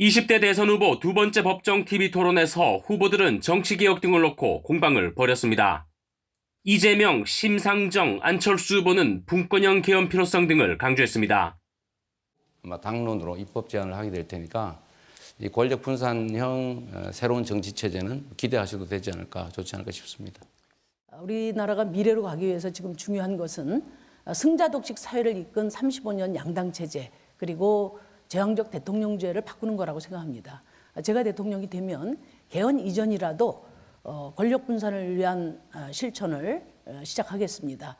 20대 대선 후보 두 번째 법정 TV 토론에서 후보들은 정치개혁 등을 놓고 공방을 벌였습니다. 이재명, 심상정, 안철수 후보는 분권형 개헌 필요성 등을 강조했습니다. 아마 당론으로 입법 제안을 하게 될 테니까 이 권력 분산형 어, 새로운 정치 체제는 기대하셔도 되지 않을까 좋지 않을까 싶습니다. 우리나라가 미래로 가기 위해서 지금 중요한 것은 승자 독식 사회를 이끈 35년 양당 체제 그리고 제왕적 대통령제를 바꾸는 거라고 생각합니다. 제가 대통령이 되면 개헌 이전이라도 어, 권력 분산을 위한 어, 실천을 어, 시작하겠습니다.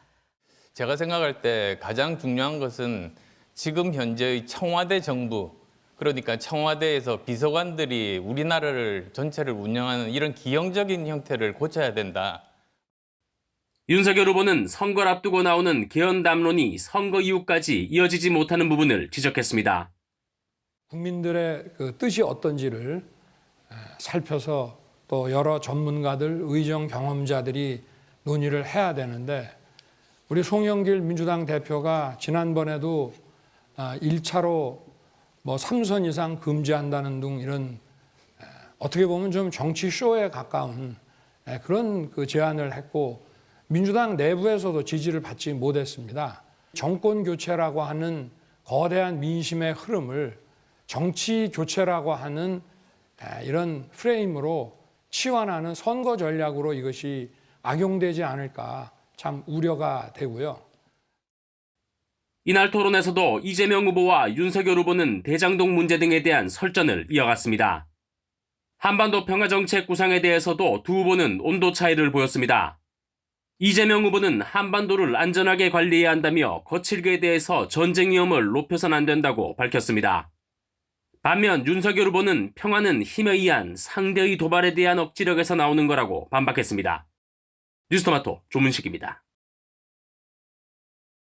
제가 생각할 때 가장 중요한 것은 지금 현재의 청와대 정부 그러니까 청와대에서 비서관들이 우리나라를 전체를 운영하는 이런 기형적인 형태를 고쳐야 된다. 윤석열 후보는 선거를 앞두고 나오는 개헌 담론이 선거 이후까지 이어지지 못하는 부분을 지적했습니다. 국민들의 그 뜻이 어떤지를 에, 살펴서 또 여러 전문가들, 의정 경험자들이 논의를 해야 되는데 우리 송영길 민주당 대표가 지난번에도 아, 1차로 뭐 3선 이상 금지한다는 등 이런 에, 어떻게 보면 좀 정치 쇼에 가까운 에, 그런 그 제안을 했고 민주당 내부에서도 지지를 받지 못했습니다. 정권 교체라고 하는 거대한 민심의 흐름을 정치 교체라고 하는 에, 이런 프레임으로 치환하는 선거 전략으로 이것이 악용되지 않을까 참 우려가 되고요. 이날 토론에서도 이재명 후보와 윤석열 후보는 대장동 문제 등에 대한 설전을 이어갔습니다. 한반도 평화 정책 구상에 대해서도 두 후보는 온도 차이를 보였습니다. 이재명 후보는 한반도를 안전하게 관리해야 한다며 거칠게 대해서 전쟁 위험을 높여선 안 된다고 밝혔습니다. 반면 윤석열 후보는 평화는 힘에 의한 상대의 도발에 대한 억지력에서 나오는 거라고 반박했습니다. 뉴스토마토 조문식입니다.